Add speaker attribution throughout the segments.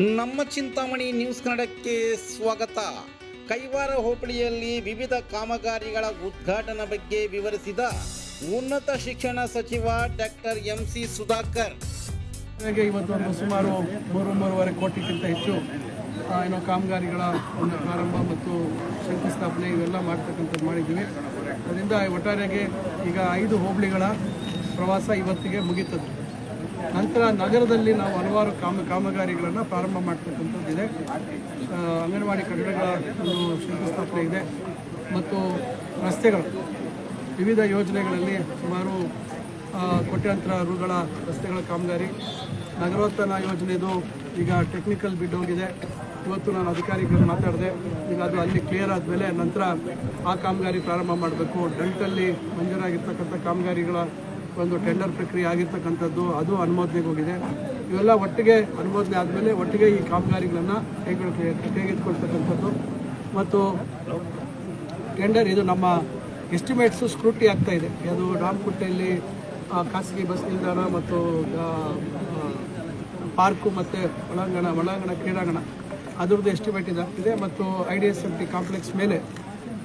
Speaker 1: ನಮ್ಮ ಚಿಂತಾಮಣಿ ನ್ಯೂಸ್ ಕನ್ನಡಕ್ಕೆ ಸ್ವಾಗತ. ಕೈವಾರ ಹೋಬಳಿಯಲ್ಲಿ ವಿವಿಧ ಕಾಮಗಾರಿಗಳ ಉದ್ಘಾಟನಾ ಬಗ್ಗೆ ವಿವರಿಸಿದ ಉನ್ನತ ಶಿಕ್ಷಣ ಸಚಿವ ಡಾಕ್ಟರ್ ಎಂ ಸಿ ಸುಧಾಕರ್.
Speaker 2: ಇವತ್ತು ಒಂದು ಸುಮಾರು ಮೂರು, ಮೂರುವರೆ ಕೋಟಿಗಿಂತ ಹೆಚ್ಚು ಏನೋ ಕಾಮಗಾರಿಗಳ ಒಂದು ಪ್ರಾರಂಭ ಮತ್ತು ಶಂಕುಸ್ಥಾಪನೆ ಇವೆಲ್ಲ ಮಾಡ್ತಕ್ಕಂಥದ್ದು ಮಾಡಿದ್ದೀವಿ. ಅದರಿಂದ ಒಟ್ಟಾರೆಯಾಗಿ ಈಗ ಐದು ಹೋಬಳಿಗಳ ಪ್ರವಾಸ ಇವತ್ತಿಗೆ ಮುಗೀತದೆ ನಂತರ ನಗರದಲ್ಲಿ ನಾವು ಹಲವಾರು ಕಾಮ ಕಾಮಗಾರಿಗಳನ್ನು ಪ್ರಾರಂಭ ಮಾಡ್ತಕ್ಕಂಥದ್ದಿದೆ ಅಂಗನವಾಡಿ ಕಟ್ಟಡಗಳ ಶಂಕುಸ್ಥಾಪನೆ ಇದೆ. ಮತ್ತು ರಸ್ತೆಗಳು, ವಿವಿಧ ಯೋಜನೆಗಳಲ್ಲಿ ಸುಮಾರು ಕೋಟ್ಯಾಂತರ ರುಗಳ ರಸ್ತೆಗಳ ಕಾಮಗಾರಿ. ನಗರೋತ್ಥಾನ ಯೋಜನೆದು ಈಗ ಟೆಕ್ನಿಕಲ್ ಬಿಡ್ ಹೋಗಿದೆ. ಇವತ್ತು ನಾನು ಅಧಿಕಾರಿಗಳು ಮಾತಾಡಿದೆ. ಈಗ ಅದು ಅಲ್ಲಿ ಕ್ಲಿಯರ್ ಆದಮೇಲೆ ನಂತರ ಆ ಕಾಮಗಾರಿ ಪ್ರಾರಂಭ ಮಾಡಬೇಕು. ಡಲ್ಟಲ್ಲಿ ಮಂಜೂರಾಗಿರ್ತಕ್ಕಂಥ ಕಾಮಗಾರಿಗಳ ಒಂದು ಟೆಂಡರ್ ಪ್ರಕ್ರಿಯೆ ಆಗಿರ್ತಕ್ಕಂಥದ್ದು, ಅದು ಅನುಮೋದನೆಗೆ ಹೋಗಿದೆ. ಇವೆಲ್ಲ ಒಟ್ಟಿಗೆ ಅನುಮೋದನೆ ಆದಮೇಲೆ ಒಟ್ಟಿಗೆ ಈ ಕಾಮಗಾರಿಗಳನ್ನು ಕೈಗೊಳ್ಳ, ಕೈಗೆತ್ತಿಕೊಳ್ತಕ್ಕಂಥದ್ದು. ಮತ್ತು ಟೆಂಡರ್, ಇದು ನಮ್ಮ ಎಸ್ಟಿಮೇಟ್ಸು ಸ್ಕ್ರೂಟಿ ಆಗ್ತಾ ಇದೆ. ಅದು ರಾಮಕುಟ್ಟೆಯಲ್ಲಿ ಖಾಸಗಿ ಬಸ್ ನಿಲ್ದಾಣ ಮತ್ತು ಪಾರ್ಕು ಮತ್ತು ಒಳಾಂಗಣ ಒಳಾಂಗಣ ಕ್ರೀಡಾಂಗಣ. ಅದರದ್ದು ಎಸ್ಟಿಮೇಟ್ ಇದೆ. ಇದೆ ಮತ್ತು I D S M T complex ಮೇಲೆ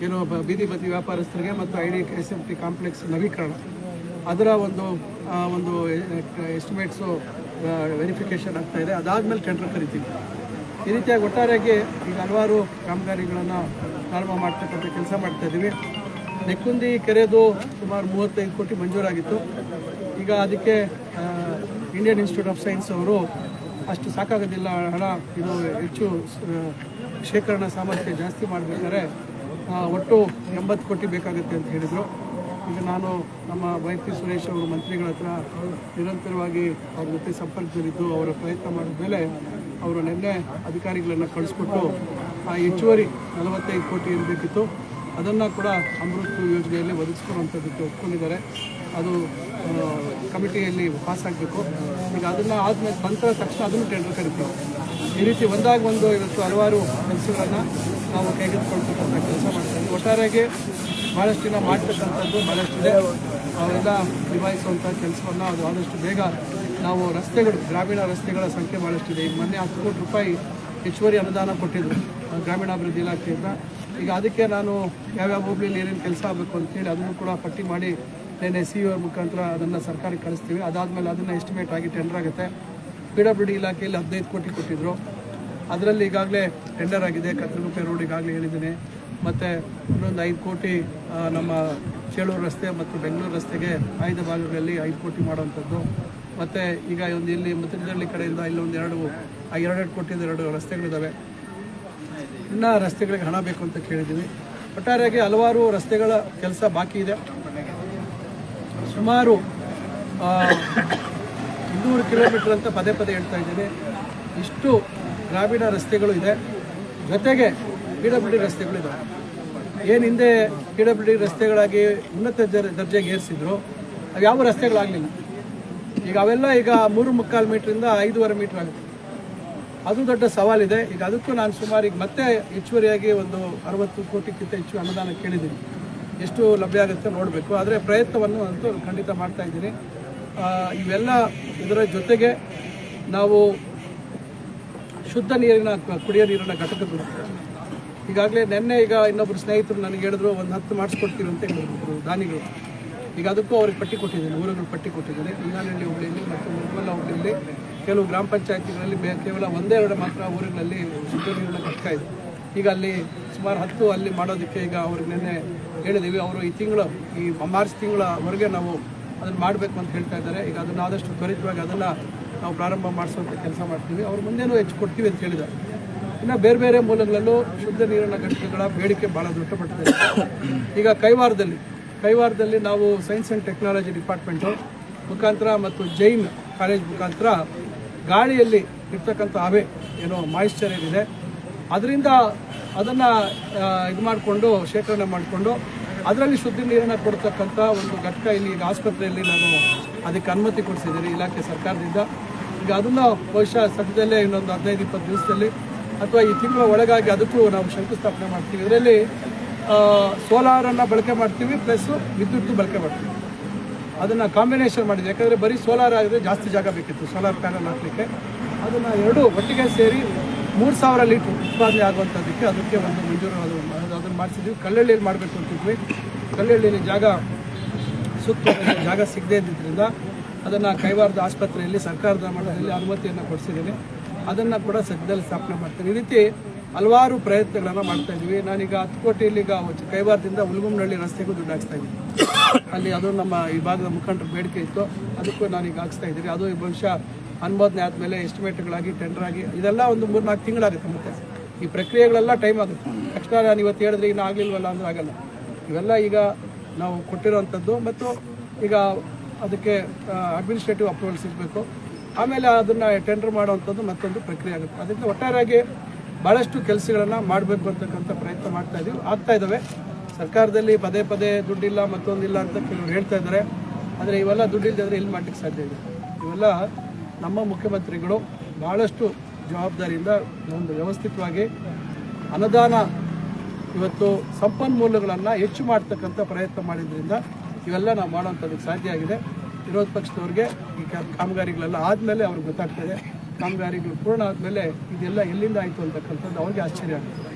Speaker 2: ಏನು ಬೀದಿ, ಬದಿ ವ್ಯಾಪಾರಸ್ಥರಿಗೆ ಮತ್ತು I D S M T complex ನವೀಕರಣ. ಅದರ ಒಂದು ಒಂದು ಎಸ್ಟಿಮೇಟ್ಸು ವೆರಿಫಿಕೇಷನ್ ಇದೆ. ಅದಾದಮೇಲೆ ಟೆಂಡರ್ ಕರಿತೀವಿ. ಈ ರೀತಿಯಾಗಿ ಒಟ್ಟಾರೆಯಾಗಿ ಈಗ ಹಲವಾರು ಕಾಮಗಾರಿಗಳನ್ನು ಪ್ರಾರಂಭ ಮಾಡ್ತಕ್ಕಂಥ ಕೆಲಸ ಮಾಡ್ತಾ ಇದ್ದೀವಿ. ನೆಕ್ಕುಂದಿ ಕೆರೆದು ಸುಮಾರು ಮೂವತ್ತೈದು ಕೋಟಿ ಮಂಜೂರಾಗಿತ್ತು. ಈಗ ಅದಕ್ಕೆ ಇಂಡಿಯನ್ ಇನ್ಸ್ಟಿಟ್ಯೂಟ್ ಆಫ್ ಸೈನ್ಸ್ ಅವರು ಅಷ್ಟು ಸಾಕಾಗೋದಿಲ್ಲ, ಹಣ ಇದು ಹೆಚ್ಚು ಶೇಖರಣಾ ಸಾಮರ್ಥ್ಯ ಜಾಸ್ತಿ ಮಾಡಬೇಕಾದ್ರೆ ಒಟ್ಟು ಎಂಬತ್ತು ಕೋಟಿ ಬೇಕಾಗುತ್ತೆ ಅಂತ ಹೇಳಿದರು. ಈಗ ನಾನು ನಮ್ಮ ವೈಪಿ ಸುರೇಶ್ ಅವರು ಮಂತ್ರಿಗಳ ಹತ್ರ ನಿರಂತರವಾಗಿ ಅವ್ರ ಜೊತೆ ಸಂಪರ್ಕದಲ್ಲಿದ್ದು, ಅವರ ಪ್ರಯತ್ನ ಮಾಡಿದ ಮೇಲೆ ಅವರು ನಿನ್ನೆ ಅಧಿಕಾರಿಗಳನ್ನು ಕಳಿಸ್ಕೊಟ್ಟು ಆ ಹೆಚ್ಚುವರಿ ನಲವತ್ತೈದು ಕೋಟಿ ಇರಬೇಕಿತ್ತು ಅದನ್ನು ಕೂಡ ಅಮೃತ್ ಯೋಜನೆಯಲ್ಲಿ ಒದಗಿಸ್ಕೊಳ್ಳುವಂಥದ್ದಕ್ಕೆ ಒಪ್ಕೊಂಡಿದ್ದಾರೆ. ಅದು ಕಮಿಟಿಯಲ್ಲಿ ಪಾಸ್ ಆಗಬೇಕು. ಈಗ ಅದನ್ನು ಆದಮೇಲೆ ಬಂತ ತಕ್ಷಣ ಅದನ್ನು ಟೆಂಡರ್ ಕರಿತೀವಿ. ಈ ರೀತಿ ಒಂದಾಗ ಒಂದು ಇವತ್ತು ಹಲವಾರು ಕೆಲಸಗಳನ್ನು ನಾವು ಕೈಗೆತ್ತಿಕೊಳ್ತಕ್ಕಂಥ ಕೆಲಸ ಮಾಡ್ತೀವಿ ಒಟ್ಟಾರೆಯಾಗಿ ಭಾಳಷ್ಟು ದಿನ ಮಾಡ್ತಕ್ಕಂಥದ್ದು ಭಾಳಷ್ಟಿದೆ ಅವರೆಲ್ಲ ನಿಭಾಯಿಸುವಂಥ ಕೆಲಸವನ್ನು ಅದು ಆದಷ್ಟು ಬೇಗ ನಾವು ರಸ್ತೆಗಳು, ಗ್ರಾಮೀಣ ರಸ್ತೆಗಳ ಸಂಖ್ಯೆ ಭಾಳಷ್ಟಿದೆ ಈಗ ಮೊನ್ನೆ ಹತ್ತು ಕೋಟಿ ರೂಪಾಯಿ ಹೆಚ್ಚುವರಿ ಅನುದಾನ ಕೊಟ್ಟಿದ್ದರು ಗ್ರಾಮೀಣಾಭಿವೃದ್ಧಿ ಇಲಾಖೆಯಿಂದ ಈಗ ಅದಕ್ಕೆ ನಾನು ಯಾವ್ಯಾವ ಹೋಗ್ಲಿಲ್ಲಿ ಏನೇನು ಕೆಲಸ ಆಗಬೇಕು ಅಂತೇಳಿ ಅದನ್ನು ಕೂಡ ಪಟ್ಟಿ ಮಾಡಿ ನೆನ್ನೆ ಸಿ ಒ ಮುಖಾಂತರ ಅದನ್ನು ಸರ್ಕಾರಕ್ಕೆ ಕಳಿಸ್ತೀವಿ. ಅದಾದಮೇಲೆ ಅದನ್ನು ಎಸ್ಟಿಮೇಟ್ ಆಗಿ ಟೆಂಡರ್ ಆಗುತ್ತೆ. ಪಿ ಡಬ್ಲ್ಯೂ ಡಿ ಇಲಾಖೆಯಲ್ಲಿ ಹದಿನೈದು ಕೋಟಿ ಕೊಟ್ಟಿದ್ದರು ಅದರಲ್ಲಿ ಈಗಾಗಲೇ ಟೆಂಡರ್ ಆಗಿದೆ. ಕತ್ತಲಗುಪ್ಪೆ ರೋಡ್ ಈಗಾಗಲೇ ಹೇಳಿದ್ದೀನಿ ಮತ್ತು ಇನ್ನೊಂದು ಐದು ಕೋಟಿ ನಮ್ಮ ಚೇಳೂರು ರಸ್ತೆ ಮತ್ತು ಬೆಂಗಳೂರು ರಸ್ತೆಗೆ ಆಯ್ದ ಭಾಗಗಳಲ್ಲಿ ಐದು ಕೋಟಿ ಮಾಡುವಂಥದ್ದು. ಮತ್ತು ಈಗ ಒಂದು ಇಲ್ಲಿ ಮುತ್ತಿನಹಳ್ಳಿ ಕಡೆಯಿಂದ ಇಲ್ಲೊಂದು ಎರಡು, ಆ ಎರಡೆರಡು ಕೋಟಿಯಿಂದ ಎರಡು ರಸ್ತೆಗಳಿದ್ದಾವೆ ಇನ್ನೂ ರಸ್ತೆಗಳಿಗೆ ಹಣ ಬೇಕು ಅಂತ ಕೇಳಿದ್ದೀವಿ. ಒಟ್ಟಾರೆಯಾಗಿ ಹಲವಾರು ರಸ್ತೆಗಳ ಕೆಲಸ ಬಾಕಿ ಇದೆ. ಸುಮಾರು ಇನ್ನೂರು ಕಿಲೋಮೀಟರ್ ಅಂತ ಪದೇ ಪದೇ ಹೇಳ್ತಾ ಇದ್ದೀನಿ. ಇಷ್ಟು ಗ್ರಾಮೀಣ ರಸ್ತೆಗಳು ಇದೆ. ಜೊತೆಗೆ ಪಿ ಡಬ್ಲ್ಯೂ ಡಿ ರಸ್ತೆಗಳಿದ್ದಾವೆ ಏನು ಹಿಂದೆ ಪಿ ಡಬ್ಲ್ಯೂ ಡಿ ರಸ್ತೆಗಳಾಗಿ ಉನ್ನತ ದರ್- ದರ್ಜೆಗೆ ಏರಿಸಿದ್ರು, ಅವು ಯಾವ ರಸ್ತೆಗಳಾಗಲಿಲ್ಲ. ಈಗ ಅವೆಲ್ಲ ಈಗ ಮೂರು ಮುಕ್ಕಾಲು ಮೀಟ್ರಿಂದ ಐದೂವರೆ ಮೀಟ್ರ್ ಆಗುತ್ತೆ. ಅದು ದೊಡ್ಡ ಸವಾಲಿದೆ. ಈಗ ಅದಕ್ಕೂ ನಾನು ಸುಮಾರು ಈಗ ಮತ್ತೆ ಹೆಚ್ಚುವರಿಯಾಗಿ ಒಂದು ಅರವತ್ತು ಕೋಟಿಗಿಂತ ಹೆಚ್ಚು ಅನುದಾನ ಕೇಳಿದ್ದೀನಿ. ಎಷ್ಟು ಲಭ್ಯ ಆಗುತ್ತೆ ನೋಡಬೇಕು. ಆದರೆ ಪ್ರಯತ್ನವನ್ನು ಅಂತೂ ಖಂಡಿತ ಮಾಡ್ತಾ ಇದ್ದೀನಿ. ಇವೆಲ್ಲ ಇದರ ಜೊತೆಗೆ ನಾವು ಶುದ್ಧ ನೀರಿನ, ಕುಡಿಯೋ ನೀರಿನ ಘಟಕಗಳು. ಈಗಾಗಲೇ ನಿನ್ನೆ ಈಗ ಇನ್ನೊಬ್ರು ಸ್ನೇಹಿತರು ನನಗೆ ಹೇಳಿದ್ರು, ಒಂದು ಹತ್ತು ಮಾಡಿಸ್ಕೊಡ್ತೀವಿ ಅಂತ ಹೇಳಿದ್ರು ದಾನಿಗಳು. ಈಗ ಅದಕ್ಕೂ ಅವ್ರಿಗೆ ಪಟ್ಟಿ ಕೊಟ್ಟಿದ್ದೀನಿ ಊರುಗಳು ಪಟ್ಟಿ ಕೊಟ್ಟಿದ್ದಾರೆ ಇಂಗಾನಹಳ್ಳಿ ಹುಬ್ಬಳ್ಳಿಯಲ್ಲಿ ಮತ್ತು ಮುಲ್ಬಲ್ಲ ಹುಬ್ಬಳ್ಳಿಯಲ್ಲಿ ಕೆಲವು ಗ್ರಾಮ ಪಂಚಾಯತಿಗಳಲ್ಲಿ ಕೇವಲ ಒಂದೇ ಎರಡು ಮಾತ್ರ ಊರುಗಳಲ್ಲಿ ಶುದ್ಧ ಕಟ್ತಾ ಇದೆ ಈಗ ಅಲ್ಲಿ ಸುಮಾರು ಹತ್ತು ಅಲ್ಲಿ ಮಾಡೋದಕ್ಕೆ ಈಗ ಅವ್ರಿಗೆ ನಿನ್ನೆ ಹೇಳಿದ್ದೀವಿ ಅವರು ಈ ತಿಂಗಳು, ಈ ಮಾರ್ಚ್ ತಿಂಗಳವರೆಗೆ ನಾವು ಅದನ್ನು ಮಾಡಬೇಕು ಅಂತ ಹೇಳ್ತಾ ಇದ್ದಾರೆ. ಈಗ ಅದನ್ನು ಆದಷ್ಟು ತ್ವರಿತವಾಗಿ ಅದನ್ನು ನಾವು ಪ್ರಾರಂಭ ಮಾಡಿಸುವಂಥ ಕೆಲಸ ಮಾಡ್ತೀವಿ. ಅವ್ರು ಮುಂದೇನೂ ಹೆಚ್ಚು ಕೊಡ್ತೀವಿ ಅಂತ ಹೇಳಿದ್ದಾರೆ. ಇನ್ನು ಬೇರೆ ಬೇರೆ ಮೂಲಗಳಲ್ಲೂ ಶುದ್ಧ ನೀರಿನ ಘಟಕಗಳ ಬೇಡಿಕೆ ಭಾಳ ದೊಡ್ಡ ಮಟ್ಟದಲ್ಲಿ ಈಗ ಕೈವಾರದಲ್ಲಿ ಕೈವಾರದಲ್ಲಿ ನಾವು ಸೈನ್ಸ್ ಆ್ಯಂಡ್ ಟೆಕ್ನಾಲಜಿ ಡಿಪಾರ್ಟ್ಮೆಂಟು ಮುಖಾಂತರ ಮತ್ತು ಜೈನ್ ಕಾಲೇಜ್ ಮುಖಾಂತರ ಗಾಳಿಯಲ್ಲಿ ಇರ್ತಕ್ಕಂಥ ಹವೆ ಏನೋ ಮಾಯಿಶ್ಚರ್ ಏನಿದೆ ಅದರಿಂದ ಅದನ್ನು ಇದು ಮಾಡಿಕೊಂಡು ಶೇಖರಣೆ ಮಾಡಿಕೊಂಡು ಅದರಲ್ಲಿ ಶುದ್ಧ ನೀರನ್ನು ಕೊಡ್ತಕ್ಕಂಥ ಒಂದು ಘಟಕ ಇಲ್ಲಿ ಈಗ ಆಸ್ಪತ್ರೆಯಲ್ಲಿ ನಾನು ಅದಕ್ಕೆ ಅನುಮತಿ ಕೊಡಿಸಿದ್ದೀನಿ, ಇಲಾಖೆ ಸರ್ಕಾರದಿಂದ. ಈಗ ಅದನ್ನು ಬಹುಶಃ ಸದ್ಯದಲ್ಲೇ ಇನ್ನೊಂದು ಹದಿನೈದು, ಇಪ್ಪತ್ತು ದಿವಸದಲ್ಲಿ ಅಥವಾ ಈ ತಿಂಗಳ ಒಳಗಾಗಿ ಅದಕ್ಕೂ ನಾವು ಶಂಕುಸ್ಥಾಪನೆ ಮಾಡ್ತೀವಿ. ಇದರಲ್ಲಿ ಸೋಲಾರನ್ನು ಬಳಕೆ ಮಾಡ್ತೀವಿ, ಪ್ಲಸ್ ವಿದ್ಯುತ್ ಬಳಕೆ ಮಾಡ್ತೀವಿ. ಅದನ್ನು ಕಾಂಬಿನೇಷನ್ ಮಾಡಿದ್ವಿ ಯಾಕಂದರೆ ಬರೀ ಸೋಲಾರ್ ಆಗಿದ್ರೆ ಜಾಸ್ತಿ ಜಾಗ ಬೇಕಿತ್ತು, ಸೋಲಾರ್ ಪ್ಯಾನಲ್ ಹಾಕಲಿಕ್ಕೆ. ಅದನ್ನು ಎರಡು ಒಟ್ಟಿಗೆ ಸೇರಿ ಮೂರು ಸಾವಿರ ಲೀಟ್ರ್ ಉತ್ಪಾದನೆ ಆಗುವಂಥದ್ದಕ್ಕೆ ಅದಕ್ಕೆ ಒಂದು ಮಂಜೂರು ಅದು, ಅದನ್ನು ಮಾಡಿಸಿದ್ವಿ. ಕಲ್ಲಳ್ಳಿಯಲ್ಲಿ ಮಾಡಬೇಕು ಅಂತಿದ್ವಿ ಕಲ್ಲಳ್ಳಿಯಲ್ಲಿ ಜಾಗ ಸುತ್ತ ಜಾಗ ಸಿಗದೇ ಇದ್ದಿದ್ದರಿಂದ ಅದನ್ನು ಕೈವಾರದ ಆಸ್ಪತ್ರೆಯಲ್ಲಿ ಸರ್ಕಾರದ ಮಟ್ಟದಲ್ಲಿ ಅನುಮತಿಯನ್ನು ಕೊಡಿಸಿದ್ದೀನಿ. ಅದನ್ನು ಕೂಡ ಸದ್ಯದಲ್ಲಿ ಸ್ಥಾಪನೆ ಮಾಡ್ತೀನಿ. ಈ ರೀತಿ ಹಲವಾರು ಪ್ರಯತ್ನಗಳನ್ನು ಮಾಡ್ತಾ ಇದ್ದೀವಿ. ನಾನೀಗ ಹತ್ತು ಕೋಟಿಯಲ್ಲಿ ಈಗ ಕೈವಾರದಿಂದ ಉಲ್ಗುಮ್ನಹಳ್ಳಿ ರಸ್ತೆಗೂ ದುಡ್ಡು ಹಾಕ್ಸ್ತಾ ಇದ್ದೀನಿ. ಅಲ್ಲಿ ಅದು ನಮ್ಮ ಈ ಭಾಗದ ಮುಖಂಡರ ಬೇಡಿಕೆ ಇತ್ತು. ಅದಕ್ಕೂ ನಾನೀಗ ಹಾಕ್ಸ್ತಾ ಇದ್ದೀನಿ. ಅದು ಭವಿಷ್ಯ ಅನುಮೋದನೆ ಆದಮೇಲೆ ಎಸ್ಟಿಮೇಟ್ಗಳಾಗಿ ಟೆಂಡರ್ ಆಗಿ ಇದೆಲ್ಲ ಒಂದು ಮೂರು ನಾಲ್ಕು ತಿಂಗಳಾಗುತ್ತೆ ಮತ್ತೆ. ಈ ಪ್ರಕ್ರಿಯೆಗಳೆಲ್ಲ ಟೈಮ್ ಆಗುತ್ತೆ. ತಕ್ಷಣ ನಾನು ಇವತ್ತು ಹೇಳಿದ್ರೆ ಇನ್ನು ಆಗಲಿಲ್ವಲ್ಲ ಅಂದ್ರೆ ಆಗಲ್ಲ. ಇವೆಲ್ಲ ಈಗ ನಾವು ಕೊಟ್ಟಿರೋವಂಥದ್ದು. ಮತ್ತು ಈಗ ಅದಕ್ಕೆ ಅಡ್ಮಿನಿಸ್ಟ್ರೇಟಿವ್ ಅಪ್ರೂವಲ್ ಸಿಗಬೇಕು ಆಮೇಲೆ ಅದನ್ನು ಟೆಂಡರ್ ಮಾಡುವಂಥದ್ದು ಮತ್ತೊಂದು ಪ್ರಕ್ರಿಯೆ ಆಗುತ್ತೆ. ಅದರಿಂದ ಒಟ್ಟಾರೆಯಾಗಿ ಭಾಳಷ್ಟು ಕೆಲಸಗಳನ್ನು ಮಾಡಬೇಕು ಅಂತಕ್ಕಂಥ ಪ್ರಯತ್ನ ಮಾಡ್ತಾ ಇದ್ದೀವಿ ಆಗ್ತಾ ಇದ್ದಾವೆ ಸರ್ಕಾರದಲ್ಲಿ ಪದೇ ಪದೇ ದುಡ್ಡಿಲ್ಲ, ಮತ್ತೊಂದಿಲ್ಲ ಅಂತ ಕೆಲವರು ಹೇಳ್ತಾ ಇದ್ದಾರೆ ಆದರೆ ಇವೆಲ್ಲ ದುಡ್ಡಿಲ್ಲದೆ ಇಲ್ಲಿ ಮಾಡಲಿಕ್ಕೆ ಸಾಧ್ಯ ಇದೆ? ಇವೆಲ್ಲ ನಮ್ಮ ಮುಖ್ಯಮಂತ್ರಿಗಳು ಭಾಳಷ್ಟು ಜವಾಬ್ದಾರಿಯಿಂದ ಒಂದು ವ್ಯವಸ್ಥಿತವಾಗಿ ಅನುದಾನ ಇವತ್ತು ಸಂಪನ್ಮೂಲಗಳನ್ನು ಹೆಚ್ಚು ಮಾಡ್ತಕ್ಕಂಥ ಪ್ರಯತ್ನ ಮಾಡಿದ್ರಿಂದ ಇವೆಲ್ಲ ನಾವು ಮಾಡೋವಂಥದ್ದಕ್ಕೆ ಸಾಧ್ಯ ಆಗಿದೆ. ವಿರೋಧ ಪಕ್ಷದವ್ರಿಗೆ ಈ ಕಾಮಗಾರಿಗಳೆಲ್ಲ ಆದಮೇಲೆ ಅವ್ರಿಗೆ ಗೊತ್ತಾಗ್ತದೆ. ಕಾಮಗಾರಿಗಳು ಪೂರ್ಣ ಆದಮೇಲೆ ಇದೆಲ್ಲ ಎಲ್ಲಿಂದ ಆಯಿತು ಅಂತಕ್ಕಂಥದ್ದು ಅವ್ರಿಗೆ ಆಶ್ಚರ್ಯ ಆಗುತ್ತೆ.